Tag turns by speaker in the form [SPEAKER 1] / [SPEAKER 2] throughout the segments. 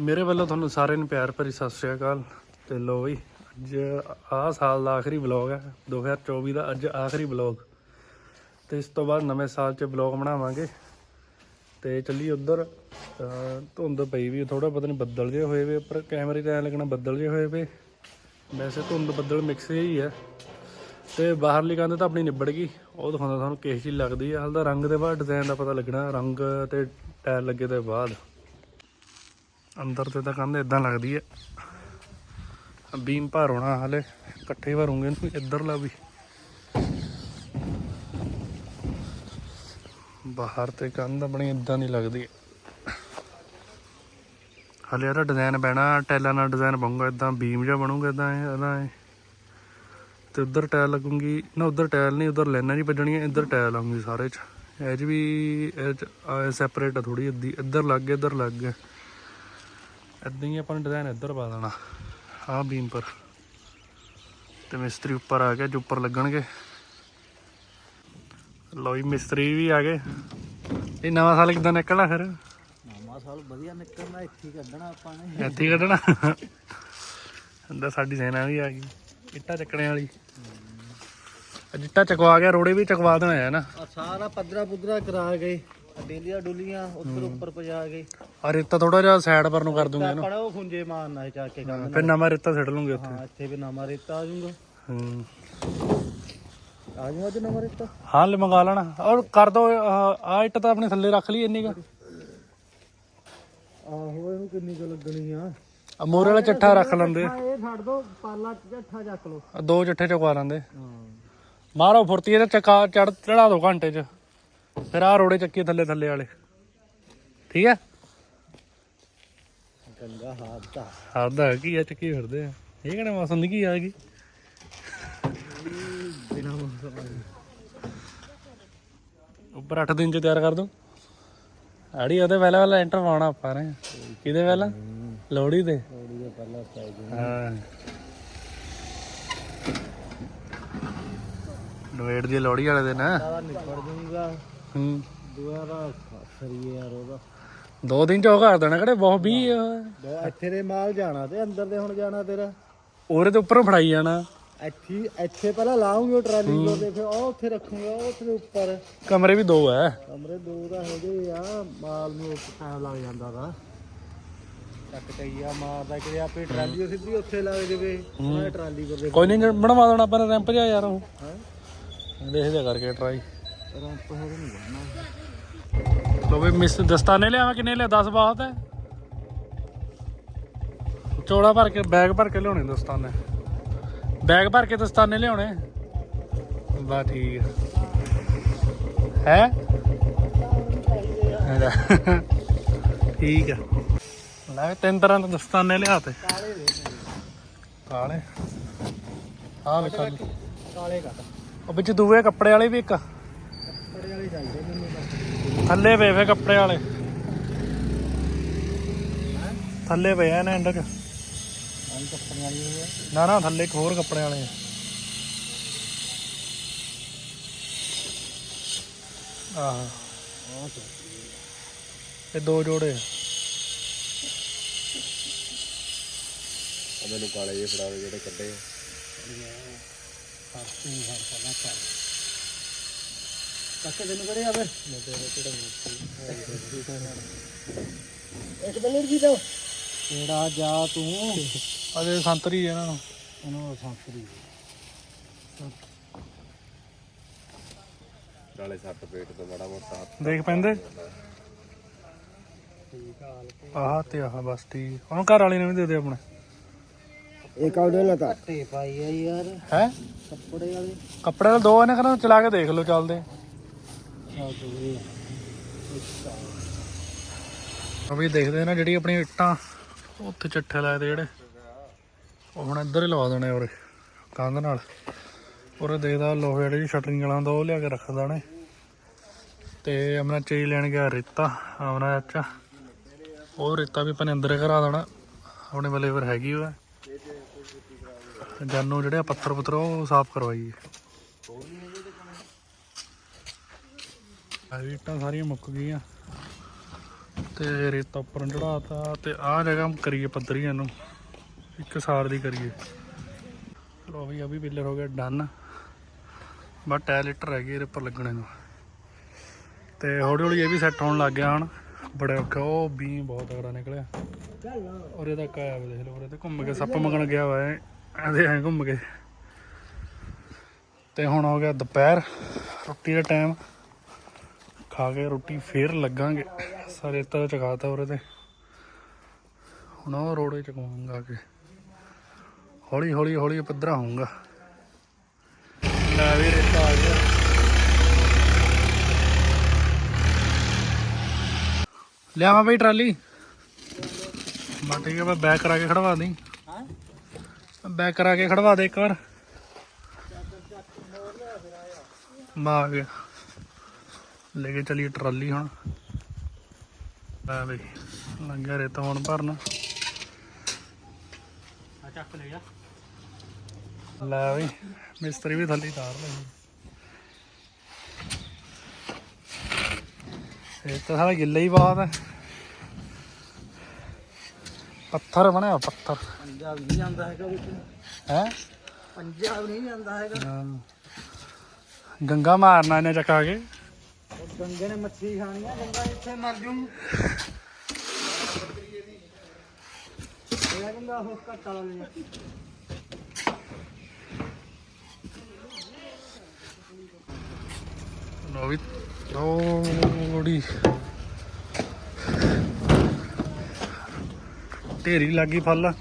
[SPEAKER 1] ਮੇਰੇ ਵੱਲੋਂ ਤੁਹਾਨੂੰ ਸਾਰਿਆਂ ਨੂੰ ਪਿਆਰ ਭਰੀ ਸਤਿ ਸ਼੍ਰੀ ਅਕਾਲ। ਤੇ ਲੋ ਬਈ, ਅੱਜ ਆਹ ਸਾਲ ਦਾ ਆਖਰੀ ਵਲੌਗ ਹੈ। 2024 ਦਾ ਅੱਜ ਆਖਰੀ ਵਲੌਗ ਤੇ ਇਸ ਤੋਂ ਬਾਅਦ ਨਵੇਂ ਸਾਲ 'ਚ ਵਲੌਗ ਬਣਾਵਾਂਗੇ। ਤੇ ਚੱਲੀ ਉਧਰ। ਧੁੰਦ ਪਈ ਵੀ ਥੋੜਾ ਪਤਾ ਨਹੀਂ ਬੱਦਲ ਜਿਹੇ ਹੋਏ ਵੇ, ਪਰ ਕੈਮਰੇ 'ਤੇ ਐ ਲੱਗਣਾ ਬੱਦਲ ਜਿਹੇ ਹੋਏ ਵੇ। ਵੈਸੇ ਧੁੰਦ ਬੱਦਲ ਮਿਕਸ ਹੀ ਹੈ। ਤੇ ਬਾਹਰਲੀ ਕੰਧ ਤਾਂ ਆਪਣੀ ਨਿਬੜ ਗਈ। ਉਹ ਦਿਖਾਉਂਦਾ ਤੁਹਾਨੂੰ ਕਿਸ ਚੀਜ਼ ਲੱਗਦੀ ਹੈ ਹਾਲ ਦਾ ਰੰਗ ਦੇ ਬਾਅਦ ਡਿਜ਼ਾਈਨ ਦਾ ਪਤਾ ਲੱਗਣਾ। ਰੰਗ ਤੇ ਟਾਇਰ ਲੱਗੇ ਦੇ ਬਾਅਦ। ਅੰਦਰ ਤੇ ਤਾਂ ਕੰਧ ਇਦਾਂ ਲੱਗਦੀ ਹੈ ਬੀਮ ਭਰ ਹੋਣਾ ਹਲੇ, ਇਕੱਠੇ ਭਰੂਗੇ ਇਹਨੂੰ ਇੱਧਰਲਾ ਵੀ। ਬਾਹਰ ਤੇ ਕੰਧ ਆਪਣੀ ਇਦਾਂ ਨਹੀਂ ਲੱਗਦੀ ਹਲੇ ਇਹਦਾ ਡਿਜ਼ਾਈਨ ਪੈਣਾ ਟੈਲਾਂ ਨਾਲ ਡਿਜ਼ਾਈਨ ਬਣੂਗਾ ਇਦਾਂ ਬੀਮ ਜਿਹਾ ਬਣੂਗਾ ਇਦਾਂ ਇਹਦਾ ਇਹ। ਤੇ ਉਧਰ ਟਾਇਲ ਲੱਗੂਗੀ, ਨਾ ਉਧਰ ਟਾਇਲ ਨਹੀਂ, ਉਧਰ ਲਾਈਨਾਂ ਨਹੀਂ ਵੱਜਣੀਆਂ, ਇੱਧਰ ਟਾਇਲ ਆਉਂਗੀ ਸਾਰੇ ਚ। ਇਹ 'ਚ ਵੀ, ਇਹ ਸੈਪਰੇਟ ਆ ਥੋੜੀ ਅੱਧੀ, ਇੱਧਰ ਲੱਗ ਗਿਆ, ਇੱਧਰ ਲੱਗ ਗਿਆ। ਇਦਾਂ ਹੀ ਆਪਾਂ ਨੇ ਡਿਜ਼ਾਈਨ ਇੱਧਰ ਪਾ ਦੇਣਾ ਆਹ ਬੀਮ ਪਰ। ਤੇ ਮਿਸਤਰੀ ਉੱਪਰ ਆ ਗਿਆ ਜੋ ਉੱਪਰ ਲੱਗਣਗੇ। ਲੋ ਜੀ ਮਿਸਤਰੀ ਵੀ ਆ ਗਏ। ਇਹ ਨਵਾਂ ਸਾਲ ਕਿਦਾਂ ਨਿਕਲਣਾ ਫਿਰ?
[SPEAKER 2] ਨਵਾਂ ਸਾਲ ਵਧੀਆ ਨਿਕਲਣਾ ਇੱਥੇ ਕੱਢਣਾ ਆਪਾਂ ਨੇ।
[SPEAKER 1] ਇੱਥੇ ਕੱਢਣਾ? ਅੰਦਰ ਸਾਡੀ ਸੈਨਾ ਵੀ ਆ ਗਈ। ਇੱਟਾਂ ਚੱਕਣੇ ਵਾਲੀ। ਅੱਜ ਇੱਟਾਂ ਚਕਵਾ ਗਿਆ ਰੋੜੇ ਵੀ ਚਕਵਾ ਦੇਣਾ ਹੈ ਨਾ।
[SPEAKER 2] ਸਾਰਾ ਪੱਧਰਾ ਪੁੱਧਰਾ ਕਰਾ ਗਏ ਡੇਲੀਆਂ ਡੁਲੀਆਂ ਉੱਪਰ ਉੱਪਰ ਪਜਾ ਗਏ
[SPEAKER 1] ਆ ਰੇਤਾ ਥੋੜਾ ਜਿਹਾ ਸਾਈਡ ਪਰ ਨੂੰ ਕਰ ਦੂੰਗੇ ਇਹਨੂੰ
[SPEAKER 2] ਪੜਾ ਉਹ ਖੁੰਝੇ ਮਾਰਨਾ ਹੈ ਚੱਕ ਕੇ ਕੰਮ
[SPEAKER 1] ਫਿਰ ਨਵਾਂ ਰੇਤਾ ਛੱਡ ਲੂੰਗੇ ਉੱਥੇ।
[SPEAKER 2] ਹਾਂ ਇੱਥੇ ਵੀ ਨਵਾਂ ਰੇਤਾ ਆ ਜਾਊਗਾ।
[SPEAKER 1] ਹੂੰ।
[SPEAKER 2] ਆ ਜਾਊਗਾ ਅੱਜ ਨਵਾਂ ਰੇਤਾ?
[SPEAKER 1] ਹਾਂ ਲੈ ਮੰਗਾ ਲੈਣਾ। ਔਰ ਕਰ ਦੋ ਆ ਇੱਟ ਤਾਂ ਆਪਣੇ ਥੱਲੇ ਰੱਖ ਲਈ ਇੰਨੀ ਕਾ।
[SPEAKER 2] ਆਹੋ ਇਹਨੂੰ ਕਿੰਨੀ ਕੁ ਲੱਗਣੀ ਆ।
[SPEAKER 1] ਆ ਮੋਰੇ ਵਾਲਾ ਚੱਠਾ ਰੱਖ ਲੈਂਦੇ।
[SPEAKER 2] ਆ ਇਹ ਛੱਡ ਦੋ ਪਾਲਾ ਝੱਠਾ ਚੱਕ ਲੋ
[SPEAKER 1] ਦੋ ਚੱਠੇ ਚਕਵਾ ਲੈਂਦੇ।
[SPEAKER 2] ਹਾਂ।
[SPEAKER 1] ਮਾਰੋ ਫੁਰਤੀ ਇਹਦਾ ਚੱਕਾ ਚੜ ਚੜਾ ਦੋ ਘੰਟੇ ਚ। ਫਿਰ ਆ ਰੋੜੇ ਚੱਕੀ ਥੱਲੇ ਥੱਲੇ ਵਾਲੇ। ਠੀਕ ਹੈ?
[SPEAKER 2] ਗੰਗਾ ਹਾਦਤਾ
[SPEAKER 1] ਹਰਦਾ ਕੀ ਆ ਚੱਕੀ ਫਿਰਦੇ ਆ। ਇਹ ਕਿਹੜਾ ਮੌਸਮ ਦੀ ਕੀ ਆ ਗਈ?
[SPEAKER 2] ਬਿਨਾ
[SPEAKER 1] ਉੱਪਰ 8 ਦਿਨ ਚ ਤਿਆਰ ਕਰ ਦੋ। ਆੜੀ ਉਹਦੇ ਪਹਿਲਾਂ ਪਹਿਲਾਂ ਐਂਟਰ ਪਾਉਣਾ ਆਪਾਂ ਨੇ। ਕਿਹਦੇ ਪਹਿਲਾਂ? ਲੋੜੀ ਤੇ
[SPEAKER 2] ਥੋੜੀ ਜਿਹਾ ਪਹਿਲਾਂ ਗਈ
[SPEAKER 1] ਹਾਂ। ਨਵੇੜ ਦੀ ਲੋੜੀ ਵਾਲੇ ਦਿਨ।
[SPEAKER 2] ਨਿਕਲ ਜੂਗਾ
[SPEAKER 1] ਹੂੰ।
[SPEAKER 2] ਦਾ ਸਰੀਏ ਯਾਰ ਉਹਦਾ।
[SPEAKER 1] ਦੋ ਦਿਨ ਚ ਉਹ ਕਰ ਦੇਣਾ ਕਿਹੜੇ ਬਹੁਤ 20
[SPEAKER 2] ਦੋ ਇੱਥੇ ਦੇ ਮਾਲ ਜਾਣਾ ਤੇ ਅੰਦਰ ਦੇ ਹੁਣ ਜਾਣਾ ਤੇਰਾ।
[SPEAKER 1] ਉਹਦੇ ਤੇ ਉੱਪਰੋਂ ਫੜਾਈ ਜਾਣਾ।
[SPEAKER 2] ਇੱਥੇ ਇੱਥੇ ਪਹਿਲਾਂ ਲਾਉਂਗੇ ਟਰਾਲੀ ਕੋਲ ਤੇ ਫਿਰ ਉਹ ਉੱਥੇ ਰੱਖੂਗਾ ਉਹ ਉੱਥੇ ਉੱਪਰ।
[SPEAKER 1] ਕਮਰੇ ਵੀ ਦੋ ਐ
[SPEAKER 2] ਕਮਰੇ ਦੋ ਦਾ ਹੈਗੇ ਆ ਮਾਲ ਨੂੰ ਟਾਈਮ ਲੱਗ ਜਾਂਦਾ ਦਾ ਚੱਕ ਕਈਆ ਮਾਰਦਾ ਕਿ ਆਪੇ ਟਰਾਲੀ ਸਿੱਧੀ ਉੱਥੇ ਲੱਗ ਜਵੇ ਉਹ ਟਰਾਲੀ
[SPEAKER 1] ਕੋਈ ਨਹੀਂ ਬਣਵਾ ਦੇਣਾ ਆਪਾਂ ਨੇ ਰੈਂਪ ਜਾ ਯਾਰ ਉਹ। ਦੇਖਦੇ ਕਰਕੇ ਟਰਾਈ
[SPEAKER 2] ਰੰਪ ਹੋਰ ਨਹੀਂ ਬਣਨਾ
[SPEAKER 1] ਲੋ ਵੀ ਮਿਸ ਦਸਤਾਨੇ ਲਿਆਵਾਂ ਕਿੰਨੇ ਲਿਆ? 10 ਬਹੁਤ ਹੈ। ਚੋੜਾ ਭਰ ਕੇ ਬੈਗ ਭਰ ਕੇ ਲਿਆਉਣੇ ਦਸਤਾਨੇ। ਬੈਗ ਭਰ ਕੇ ਦਸਤਾਨੇ ਲਿਆਉਣੇ। ਬਾ ਠੀਕ ਹੈ। ਹੈ? ਠੀਕ ਹੈ। ਲੈ ਵੀ ਤਿੰਨ ਤਰ੍ਹਾਂ ਦੇ ਦਸਤਾਨੇ ਲਿਆਤੇ
[SPEAKER 2] ਕਾਲੇ
[SPEAKER 1] ਕਾਲੇ। ਆਹ ਵੇਖ ਆਹ
[SPEAKER 2] ਕਾਲੇ ਕੱਟ।
[SPEAKER 1] ਉਹ ਵਿੱਚ ਦੂਏ ਕੱਪੜੇ ਵਾਲੇ ਵੀ ਇੱਕ।
[SPEAKER 2] ਕੱਪੜੇ ਵਾਲੇ ਚਾਹੀਦੇ ਮੈਨੂੰ ਤਾਂ
[SPEAKER 1] ਥੱਲੇ ਪਏ ਵੇ ਕੱਪੜੇ ਵਾਲੇ ਥੱਲੇ ਪਏ ਆ ਨੇ ਐਂਡ ਚ
[SPEAKER 2] ਕੱਪੜੇ ਵਾਲੇ
[SPEAKER 1] ਨਾ ਨਾ, ਥੱਲੇ ਇੱਕ ਹੋਰ ਕੱਪੜੇ ਵਾਲੇ ਆ। ਆਹ ਇਹ ਦੋ ਜੋੜੇ ਆ।
[SPEAKER 2] ਮੈਨੂੰ ਕਾਲੇ ਜਿਹੇ ਫੜਾ ਜਿਹੜੇ ਕੱਢੇ ਕੱਕੇ ਦਿਨ ਕਰੇ ਆਵੇ ਮੈਂ ਤੇਰੇ ਕਿਹੜਾ ਇੱਕ ਬਲਰ ਕੀ ਦੋ ਕਿਹੜਾ ਜਾ ਤੂੰ?
[SPEAKER 1] ਅਜੇ ਸੰਤਰੀ ਇਹਨਾਂ ਨੂੰ।
[SPEAKER 2] ਇਹਨੂੰ ਸੰਸਰੀ ਨਾਲੇ ਸੱਟ ਪੇਟ ਤੋਂ ਬੜਾ ਮੋਟਾ
[SPEAKER 1] ਦੇਖ ਪੈਂਦੇ? ਆਹ ਤੇ ਆਹ ਬਸ ਠੀਕ। ਉਹਨੂੰ ਘਰ ਵਾਲੀ ਨੂੰ ਵੀ ਦੇ ਦੇ ਆਪਣੇ।
[SPEAKER 2] ਇੱਕ ਆਉਡੇ ਲਤਾ? ਟੇ ਪਾਈ ਆ ਯਾਰ।
[SPEAKER 1] ਹੈ?
[SPEAKER 2] ਕੱਪੜੇ ਵਾਲੇ।
[SPEAKER 1] ਕੱਪੜੇ ਦੋ ਇਹਨੇ ਕਹਿੰਦਾ ਚਲਾ ਕੇ ਦੇਖ ਲਓ ਚੱਲਦੇ।
[SPEAKER 2] ਆ
[SPEAKER 1] ਵੀ ਦੇਖਦੇ ਨਾ ਜਿਹੜੀ ਆਪਣੀ ਇੱਟਾਂ ਉੱਥੇ ਚੱਠੇ ਲਾਏ ਤੇ ਜਿਹੜੇ। ਉਹ ਹੁਣ ਇੱਧਰ ਹੀ ਲਵਾ ਦੇਣੇ ਉਰੇ, ਕੰਧ ਨਾਲ। ਉਰੇ ਦੇਖਦਾ ਲੋਹੇ ਵਾਲੀ ਜਿਹੜੀ ਸ਼ਟਰਿੰਗ ਵਾਲਾ ਹੁੰਦਾ, ਉਹ ਲਿਆ ਕੇ ਰੱਖਦਾ ਨੇ ਤੇ ਆਪਣਾ ਚੇਈ ਲੈਣ ਗਿਆ ਰੇਤਾ, ਆਪਣਾ ਚਾਚਾ ਉਹ ਰੇਤਾ ਵੀ ਆਪਾਂ ਨੇ ਅੰਦਰ ਹੀ ਕਰਾ ਦੇਣਾ, ਆਪਣੇ ਵੱਲੇ ਫਿਰ ਹੈਗੀ ਉਹ। ਜਾਨੂ ਜਿਹੜੇ ਆ ਪੱਥਰ ਪੁੱਤਰ ਉਹ ਸਾਫ਼ ਕਰਵਾਈਏ। ਆ ਸਾਰੀਆਂ ਮੁੱਕ ਗਈਆਂ। ਤੇ ਰੇਤਾ ਉੱਪਰ ਚੜਾਤਾ ਤੇ ਆਹ ਜਗ੍ਹਾ ਕਰੀਏ ਪੱਧਰੀ ਇਹਨੂੰ ਇੱਕ ਸਾਰ ਦੀ ਕਰੀਏ। ਲੋ ਵੀ ਆ ਵੀ ਪਿੱਲਰ ਹੋ ਗਿਆ ਡਨ। ਬਸ ਟਾਇਲਟ ਰਹਿ ਗਏ ਇਹਦੇ ਉੱਪਰ ਲੱਗਣੇ ਨੂੰ। ਤੇ ਹੌਲੀ ਹੌਲੀ ਇਹ ਵੀ ਸੈੱਟ ਹੋਣ ਲੱਗ ਗਿਆ ਹੁਣ। ਬੜਾ ਔਖਾ, ਉਹ ਬੀਮ ਬਹੁਤ ਤਗੜਾ ਨਿਕਲਿਆ। ਉਰੇ ਤੱਕ ਆਇਆ ਵੇ ਦੇਖ ਲਓ ਉਰੇ ਤੇ ਘੁੰਮ ਕੇ ਸੱਪ ਮੰਗਣ ਗਿਆ ਵਾ ਇਹਦੇ ਐ ਘੁੰਮ ਕੇ। ਤੇ ਹੁਣ ਹੋ ਗਿਆ ਦੁਪਹਿਰ, ਰੋਟੀ ਦਾ ਟਾਈਮ ਖਾ ਕੇ ਰੋਟੀ ਫੇਰ ਲੱਗਾਂਗੇ। ਸਾਰੇ ਤਾਂ ਚਕਾਤਾ ਉਰੇ ਤੇ। ਹੁਣ ਉਹ ਰੋੜੇ ਚਕਵਾਉਂਗਾ ਕਿ। ਹੌਲੀ ਹੌਲੀ ਹੌਲੀ ਪੱਧਰਾ ਹੋਊਗਾ। ਲੈ ਵੀ ਰੇਤਾ ਆ ਗਿਆ। ਲਿਆਵਾਂ ਬਈ ਟਰਾਲੀ। ਬਾ ਠੀਕ ਹੈ ਮੈਂ ਬੈਕ ਕਰਾ ਕੇ ਖੜਵਾ ਦੀ।
[SPEAKER 2] ਹਾਂ?
[SPEAKER 1] ਬੈਕ ਕਰਾ ਕੇ ਖੜਵਾ ਦੇ ਇੱਕ ਵਾਰ। ਮਾ ਗਿਆ। ਲੈ ਕੇ ਚਲੀਏ ਟਰਾਲੀ ਹੁਣ। ਲੈ ਬਈ ਲੰਗਿਆ ਰੇਤਾ ਹੁਣ ਭਰਨ।
[SPEAKER 2] ਆ ਚੱਕ ਲੈ ਜਾ
[SPEAKER 1] ਲੈ ਬਈ ਮਿਸਤਰੀ ਵੀ ਥੱਲੇ ਤਾਰ ਲਈ ਇਹ ਤਾਂ ਸਾਰਾ ਗਿੱਲਾ ਹੀ ਬਹੁਤ ਹੈ। ਪੱਥਰ ਬਣਿਆ ਪੱਥਰ।
[SPEAKER 2] ਪੰਜਾਬ ਨਹੀਂ ਜਾਂਦਾ ਹੈਗਾ ਵਿੱਚ।
[SPEAKER 1] ਹੈ?
[SPEAKER 2] ਪੰਜਾਬ ਨਹੀਂ ਜਾਂਦਾ ਹੈਗਾ।
[SPEAKER 1] ਗੰਗਾ ਮਾਰਨਾ ਇਹਨੇ ਚੱਕਾ ਕੇ।
[SPEAKER 2] ਗੰਗੇ ਨੇ ਮੱਛੀ ਖਾਣੀ ਆ, ਗੰਗਾ ਇੱਥੇ ਮਰ ਜੂ। ਇਹ ਗੰਗਾ ਹੋ ਘੱਟਾ ਲਾ
[SPEAKER 1] ਲੋ ਵੀ ਥੋੜੀ ਢੇਰੀ ਲੱਗੀ ਫਲ ਲੈਂਡ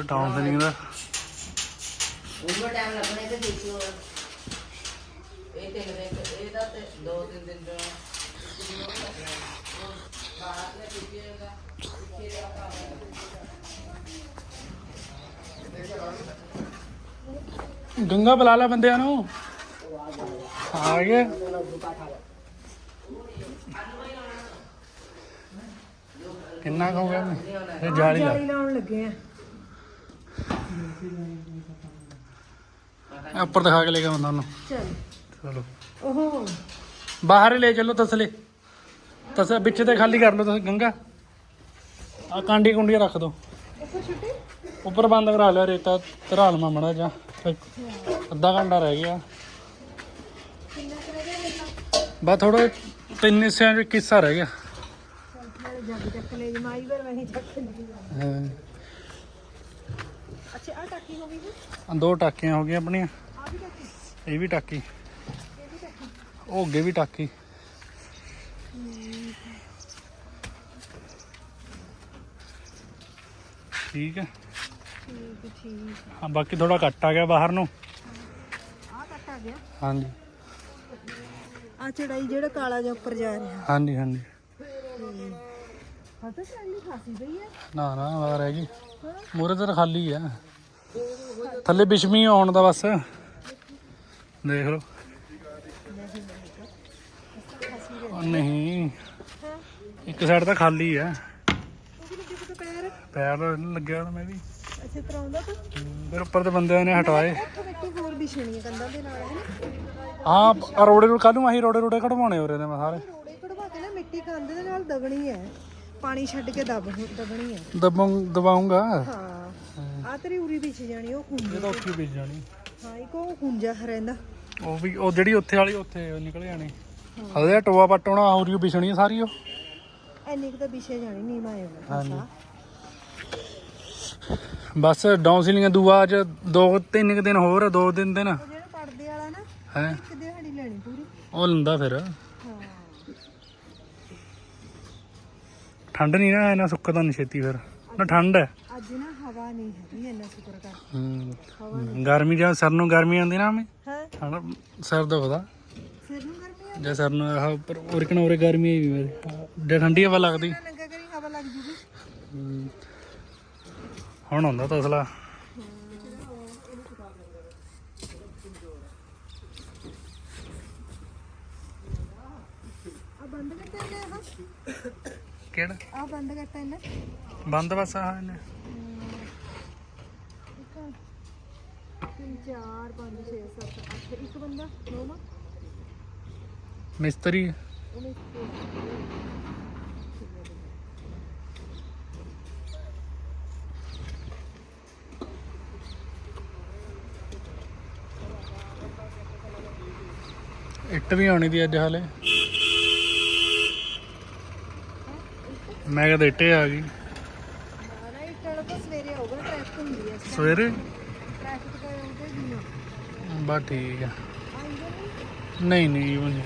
[SPEAKER 1] ਡਾਊਨ ਫਿਲਿੰਗ ਦਾ
[SPEAKER 3] ਉਹਨੂੰ ਟਾਈਮ ਲੱਗਣਾ ਤੇ ਦੇਖਿਓ ਇਹ ਤਿੰਨ ਦਿਨ ਇਹਦਾ ਤੇ ਦੋ ਤਿੰਨ ਦਿਨ ਦਾ ਬਾਹਰ ਲੈ ਕੇ
[SPEAKER 1] ਗੰਗਾ ਬੁਲਾ ਲੈ ਬੰਦਿਆਂ ਨੂੰ। ਆ ਗਏ। ਕਿੰਨਾ ਕੁ ਹੋ ਗਿਆ? ਇਹ ਜਾਲੀ ਲਾ
[SPEAKER 4] ਲਾਉਣ ਲੱਗੇ ਆ।
[SPEAKER 1] ਇਹ ਉੱਪਰ ਦਿਖਾ ਕੇ ਲੈ ਕੇ ਆਉਂਦਾ ਉਹਨੂੰ।
[SPEAKER 4] ਚਲ।
[SPEAKER 1] ਚਲੋ।
[SPEAKER 4] ਉਹ
[SPEAKER 1] ਬਾਹਰ ਹੀ ਲੈ ਚੱਲੋ ਤਸਲੇ। ਤਸ ਵਿੱਚ ਤੇ ਖਾਲੀ ਕਰ ਲਓ ਤੁਸੀਂ ਗੰਗਾ। ਆ ਕਾਂਡੀ ਕੁੰਡੀ ਰੱਖ ਦੋ।
[SPEAKER 4] ਉੱਪਰ ਛੁੱਟੀ
[SPEAKER 1] ਉੱਪਰ ਬੰਦ ਕਰਾ ਲਿਆ ਰੇਤਾ। ਧਰਾ ਲਵਾਂ ਮੜਾ ਜਾ ਅੱਧਾ ਘੰਟਾ ਰਹਿ ਗਿਆ।
[SPEAKER 4] ਕਿੰਨਾ ਕਰ ਗਿਆ
[SPEAKER 1] ਬਸ ਥੋੜਾ ਤਿੰਨ ਹਿੱਸਿਆਂ ਵਿੱਚ ਕਿੱਸਾ ਰਹਿ ਗਿਆ।
[SPEAKER 4] ਨਾਲੇ ਜੱਗ ਚੱਕ ਲੈ ਜਮਾਈ ਪਰ ਮੈਂ ਚੱਕ ਲਈ
[SPEAKER 1] ਹਾਂ।
[SPEAKER 4] ਅੱਛਾ ਆ ਟਾਕੀ ਹੋ ਗਈ
[SPEAKER 1] ਆਹ ਦੋ ਟਾਕੀਆਂ ਹੋ ਗਈਆਂ ਆਪਣੀਆਂ।
[SPEAKER 4] ਆ ਵੀ ਟਾਕੀ।
[SPEAKER 1] ਇਹ ਵੀ ਟਾਕੀ। ਉਹ ਅੱਗੇ ਵੀ ਟਾਕੀ। ਠੀਕ ਹੈ।
[SPEAKER 4] ਠੀਕ ਠੀਕ
[SPEAKER 1] ਹਾਂ ਬਾਕੀ ਥੋੜਾ ਘੱਟ ਆ ਗਿਆ ਬਾਹਰ ਨੂੰ।
[SPEAKER 4] ਆ ਕੱਟ ਆ ਗਿਆ।
[SPEAKER 1] ਹਾਂਜੀ।
[SPEAKER 4] ਆ ਚੜਾਈ ਜਿਹੜਾ ਕਾਲਾ ਜਿਹਾ ਉੱਪਰ ਜਾ ਰਿਹਾ।
[SPEAKER 1] ਹਾਂਜੀ ਹਾਂਜੀ।
[SPEAKER 4] ਪਤਾ ਚੱਲੀ ਖਾਸੀ ਪਈ ਹੈ।
[SPEAKER 1] ਨਾ ਨਾ ਬਾਹਰ ਹੈਗੀ ਮੂਰੇ ਤਾਂ ਖਾਲੀ ਆ। ਥੱਲੇ ਬਿਸ਼ਮੀ ਆਉਣ ਦਾ ਬਸ। ਦੇਖ ਲਓ। ਉਹ ਨਹੀਂ।
[SPEAKER 4] ਹਾਂ
[SPEAKER 1] ਇੱਕ ਸਾਈਡ ਤਾਂ ਖਾਲੀ
[SPEAKER 4] ਪਤਾ ਪੈਰ
[SPEAKER 1] ਪੈਰ ਲੱਗਿਆ ਹੋਣਾ ਮੈਂ ਵੀ।
[SPEAKER 4] ਅੱਛਾ ਤਰਾਉਂਦਾ ਤਾਂ
[SPEAKER 1] ਫਿਰ ਉੱਪਰ ਤੇ ਬੰਦਿਆਂ ਨੇ ਹਟਵਾਏ।
[SPEAKER 4] ਉੱਥੇ ਮਿੱਟੀ ਹੋਰ ਵਿਛਣੀ ਹੈ ਕੰਧਾਂ ਦੇ ਨਾਲ ਹੈ ਨਾ
[SPEAKER 1] ਹਾਂ ਆਹ ਰੋੜੇ ਨੂੰ ਕੱਲ ਨੂੰ ਆਹੀ ਰੋੜੇ ਰੋੜੇ ਕਢਵਾਉਣੇ ਹੋ ਰਹੇ ਨੇ ਮੈਂ ਸਾਰੇ।
[SPEAKER 4] ਰੋੜੇ ਕਢਵਾ ਕੇ ਨਾ ਮਿੱਟੀ ਕੰਧ ਦੇ ਨਾਲ ਦਬਣੀ ਹੈ। ਪਾਣੀ ਛੱਡ ਕੇ ਦਬ ਦਬਣੀ ਹੈ।
[SPEAKER 1] ਦਬਾਂ ਦਬਾਉਂਗਾ।
[SPEAKER 4] ਹਾਂ। ਆ ਤੇਰੀ ਉਰੀ ਵਿੱਚ ਜਾਣੀ ਉਹ
[SPEAKER 1] ਇਹ ਤਾਂ ਉੱਥੇ ਵੇਚ ਜਾਣੀ।
[SPEAKER 4] ਹਾਂ ਇੱਕ ਉਹ ਖੁੰਜਾ ਰਹਿੰਦਾ।
[SPEAKER 1] ਉਹ ਵੀ ਉਹ ਜਿਹੜੀ ਉੱਥੇ ਵਾਲੀ ਉੱਥੇ ਨਿਕਲ ਜਾਣੀ। ਉਹਦੇ ਟੋਆ ਪੱਟਣਾ ਆਉਰੀ ਵਿਛਣੀ ਆ ਸਾਰੀ ਉਹ।
[SPEAKER 4] ਐਨੀ ਕੁ ਤਾਂ ਵਿਛੇ ਜਾਣੀ ਨੀਮਾ ਹੈ
[SPEAKER 1] ਹਾਂਜੀ। ਬਸ ਡਾਊਨ ਸੀਲਿੰਗ ਦੂਆ ਅੱਜ ਦੋ ਤਿੰਨ ਕੁ ਦਿਨ ਹੋਰ ਦੋ ਦਿਨ ਦਿਨ।
[SPEAKER 4] ਉਹ ਜਿਹੜਾ ਪੜਦੇ ਵਾਲਾ ਨਾ
[SPEAKER 1] ਹੈ?
[SPEAKER 4] ਇੱਕ ਦਿਹਾੜੀ ਲੈਣੀ ਪੂਰੀ।
[SPEAKER 1] ਉਹ ਲੰਦਾ ਫਿਰ।
[SPEAKER 4] ਹਾਂ।
[SPEAKER 1] ਠੰਡ ਨਹੀਂ ਨਾ ਇਹਨਾਂ ਸੁੱਕਦਾ ਨਹੀਂ ਛੇਤੀ ਫਿਰ। ਨਾ ਠੰਡ ਹੈ।
[SPEAKER 4] ਅੱਜ ਨਾ ਹਵਾ ਨਹੀਂ ਹੈਗੀ ਇੰਨਾ ਸ਼ੁਕਰ ਕਰ।
[SPEAKER 1] ਹੂੰ
[SPEAKER 4] ਹਵਾ
[SPEAKER 1] ਗਰਮੀ ਜਾਂ ਸਿਰ ਨੂੰ ਗਰਮੀ ਆਉਂਦੀ ਨਾ ਮੈਂ
[SPEAKER 4] ਹਾਂ?
[SPEAKER 1] ਸਿਰ ਦੁਖਦਾ।
[SPEAKER 4] ਸਿਰ ਨੂੰ ਗਰਮੀ ਆ
[SPEAKER 1] ਜੇ ਸਿਰ ਨੂੰ ਆਹ ਉੱਪਰ ਉਰਕਣ ਉਰੇ ਗਰਮੀ ਆਈ ਵੀ ਮੇਰੇ ਜੇ ਠੰਡੀ ਹਵਾ ਲੱਗਦੀ।
[SPEAKER 4] ਨਾ ਨੰਗਾ ਕਰੀ ਹਵਾ ਲੱਗ ਜੂਗੀ?
[SPEAKER 1] ਹੂੰ। ਹੁਣ ਹੁੰਦਾ ਤਸਲਾ।
[SPEAKER 4] ਆ ਬੰਦ
[SPEAKER 1] ਕਿਹੜਾ?
[SPEAKER 4] ਆ ਬੰਦ ਕਰਤਾ ਇਹਨੇ
[SPEAKER 1] ਬੰਦ ਬਸ ਆ ਇਹਨੇ।
[SPEAKER 4] ਤਿੰਨ ਚਾਰ ਪੰਜ ਛੇ ਸੱਤ ਅੱਠ ਇੱਕ ਬੰਦਾ ਨੌਵਾਂ
[SPEAKER 1] ਮਿਸਤਰੀ।
[SPEAKER 4] ਉਹਨੇ
[SPEAKER 1] ਇੱਟ ਵੀ ਆਉਣੀ ਦੀ ਅੱਜ ਹਾਲੇ। ਮੈਂ ਕਹਿੰਦਾ ਇੱਟੇ ਆ ਗਈ
[SPEAKER 4] ਨਾ ਇੱਕ ਵਾਲਾ ਤਾਂ ਸਵੇਰੇ ਆਊਗਾ ਟ੍ਰੈਫਿਕ ਹੁੰਦੀ ਹੈ
[SPEAKER 1] ਸਵੇਰੇ
[SPEAKER 4] ਟ੍ਰੈਫਿਕ ਉਹਦੇ
[SPEAKER 1] ਠੀਕ ਆ। ਨਹੀਂ
[SPEAKER 4] ਨਹੀਂ
[SPEAKER 1] ਉਹ ਨਹੀਂ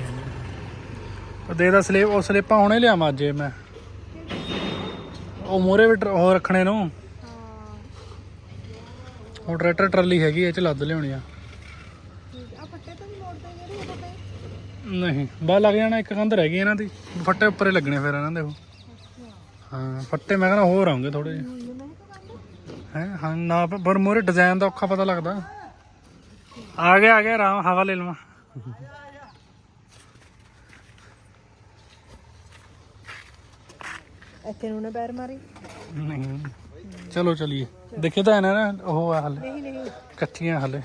[SPEAKER 1] ਉਹ ਦੇ ਦਾ ਸਲੇਪ ਉਹ ਸਲੇਪਾਂ ਹੁਣੇ ਲਿਆਵਾਂ ਅੱਜ ਇਹ ਮੈਂ। ਉਹ ਮੋਰੇ ਵੀ ਉਹ ਰੱਖਣੇ ਨੂੰ।
[SPEAKER 4] ਹਾਂ।
[SPEAKER 1] ਉਹ ਟਰੈਕਟਰ ਟਰਾਲੀ ਹੈਗੀ ਇਹ ਚ ਲੱਦ ਲਿਆਉਣੀ ਆ।
[SPEAKER 4] ਨਹੀਂ
[SPEAKER 1] ਬਾ ਲੱਗ ਜਾਣਾ ਇੱਕ ਕੰਧ ਰਹਿ ਗਈ ਇਹਨਾਂ ਦੀ। ਫੱਟੇ ਉੱਪਰੇ ਲੱਗਣੇ ਫਿਰ ਇਹਨਾਂ ਦੇ ਉਹ। ਹਾਂ ਫੱਟੇ ਮੈਂ ਕਹਿੰਦਾ ਹੋਰ ਆਉਂਗੇ ਥੋੜੇ ਜਿਹੇ। ਹੈ ਹਾਂ ਨਾ ਪਰ ਮੋਰੇ ਡਿਜ਼ਾਈਨ ਦਾ ਔਖਾ ਪਤਾ ਲੱਗਦਾ। ਆ ਗਿਆ ਆ ਗਿਆ ਆਰਾਮ ਹਵਾ ਲੈ ਲਵਾਂ।
[SPEAKER 4] ਇੱਥੇ ਨੂੰ ਨਾ ਪੈਰ ਮਾਰੀ।
[SPEAKER 1] ਨਹੀਂ। ਚਲੋ ਚਲੀਏ। ਦੇਖੇ ਤਾਂ ਹੈ ਨਾ ਨਾ, ਉਹ ਆ ਹਲੇ।
[SPEAKER 4] ਨਹੀਂ ਨਹੀਂ।
[SPEAKER 1] ਕੱਚੀਆਂ ਹਲੇ।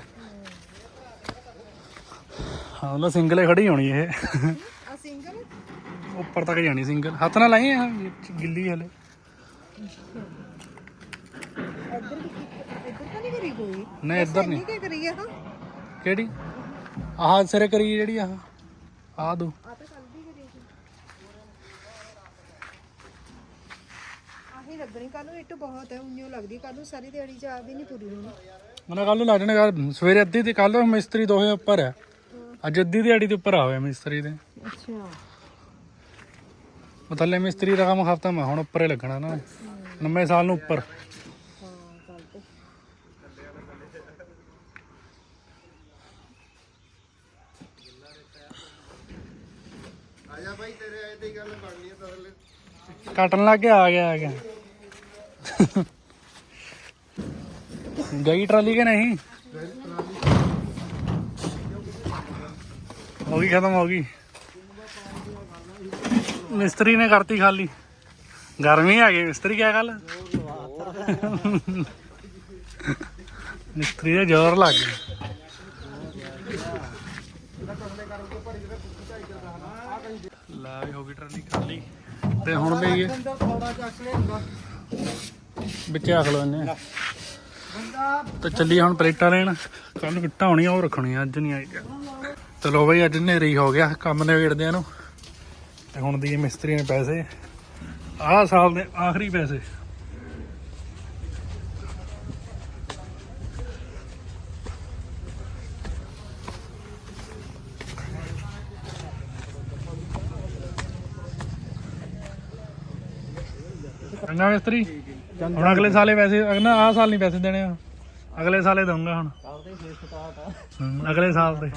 [SPEAKER 1] ਹਾਂ ਉਹ ਸਿੰਗਲੇ ਖੜੀ ਹੋਣੀ ਇਹ।
[SPEAKER 4] ਆ ਸਿੰਗਲ
[SPEAKER 1] ਉੱਪਰ ਤੱਕ ਜਾਣੀ ਸਿੰਗਲ ਹੱਥ ਨਾਲ ਲਾਈ ਆ ਗਿੱਲੀ ਹਲੇ
[SPEAKER 4] ਇੱਧਰ ਵੀ ਇੱਧਰ ਤਾਂ ਨਹੀਂ ਕਰੀ ਕੋਈ।
[SPEAKER 1] ਨਹੀਂ ਇੱਧਰ ਨਹੀਂ।
[SPEAKER 4] ਕੀ ਕਰੀ ਆ
[SPEAKER 1] ਕਿਹੜੀ? ਆਹ ਸਿਰੇ ਕਰੀ ਜਿਹੜੀ ਆਹ। ਆਹ ਦੋ।
[SPEAKER 4] ਆ ਤਾਂ ਕੱਲ ਦੀ ਕਰੀ ਸੀ। ਆਹੀ ਲੱਗਣੀ ਕੱਲ ਨੂੰ ਇੱਟ ਬਹੁਤ ਹੈ ਉਈਓ ਲੱਗਦੀ। ਕੱਲ ਨੂੰ ਸਾਰੀ ਦਿਹਾੜੀ ਆ ਵੀ ਨਹੀਂ ਪੂਰੀ ਹੋਣੀ।
[SPEAKER 1] ਮਨਾ ਕੱਲ ਨੂੰ ਕੱਲ ਸਵੇਰੇ ਅੱਧੀ ਤੇ ਕੱਲ ਮਿਸਤਰੀ ਦੋਹੇ ਉੱਪਰ ਆ। ਅੱਜ ਅੱਧੀ ਦਿਹਾੜੀ ਦੇ ਉੱਪਰ ਆ ਹੋਇਆ ਮਿਸਤਰੀ ਦੇ।
[SPEAKER 4] ਅੱਛਾ।
[SPEAKER 1] ਥੱਲੇ ਮਿਸਤਰੀ ਦਾ ਕੰਮ ਖਤਮ ਆ ਹੁਣ ਉੱਪਰ ਹੀ ਲੱਗਣਾ ਨਾ। ਨਵੇਂ ਸਾਲ ਨੂੰ ਉੱਪਰ
[SPEAKER 4] ਹਾਂ ਕੱਲ ਤੇ
[SPEAKER 1] ਕੱਟਣ ਲੱਗ ਗਿਆ ਆ ਗਿਆ ਆ ਗਿਆ ਗਈ ਟਰਾਲੀ ਕਿ ਨਹੀਂ ਹੋ ਗਈ ਖਤਮ ਹੋ ਗਈ ਮਿਸਤਰੀ ਨੇ ਕਰਤੀ ਖਾਲੀ ਗਰਮੀ ਆ ਗਈ ਮਿਸਤਰੀ ਕਿਆ ਗੱਲ ਮਿਸਤਰੀ ਦਾ ਜ਼ੋਰ ਲੱਗ ਗਿਆ ਲਾ ਵੀ ਹੋ ਗਈ ਟਰਾਲੀ ਖਾਲੀ ਤੇ ਹੁਣ ਵੀ
[SPEAKER 2] ਅੰਦਰ ਥੋੜਾ ਚੱਕ ਲਿਆਉਂਦਾ
[SPEAKER 1] ਵਿੱਚ ਆਖ ਲੋ। ਇਹਨੇ ਤੇ ਚੱਲੀ ਹੁਣ ਪਲੇਟਾਂ ਲੈਣ। ਕੱਲ ਨੂੰ ਕਿੱਟਾਂ ਹੋਣੀਆਂ ਉਹ ਰੱਖਣੀਆਂ ਅੱਜ ਨਹੀਂ ਆਈ। ਚਲੋ ਬਈ ਅੱਜ ਹਨੇਰੀ ਹੀ ਹੋ ਗਿਆ ਕੰਮ ਨਿਬੇੜਦਿਆਂ ਨੂੰ ਤੇ ਹੁਣ ਦੀ ਮਿਸਤਰੀ ਨੇ ਪੈਸੇ। ਆਹ ਸਾਲ ਦੇ ਆਖਰੀ ਪੈਸੇ। ਚੰਗਾ ਮਿਸਤਰੀ? ਹੁਣ ਅਗਲੇ ਸਾਲੇ ਪੈਸੇ ਅਗਨਾ ਆਹ ਸਾਲ ਨਹੀਂ ਪੈਸੇ ਦੇਣੇ ਅਗਲੇ ਸਾਲੇ ਦਊਂਗਾ ਹੁਣ।
[SPEAKER 2] ਆ।
[SPEAKER 1] ਹਮ, ਅਗਲੇ ਸਾਲ ਦੇ।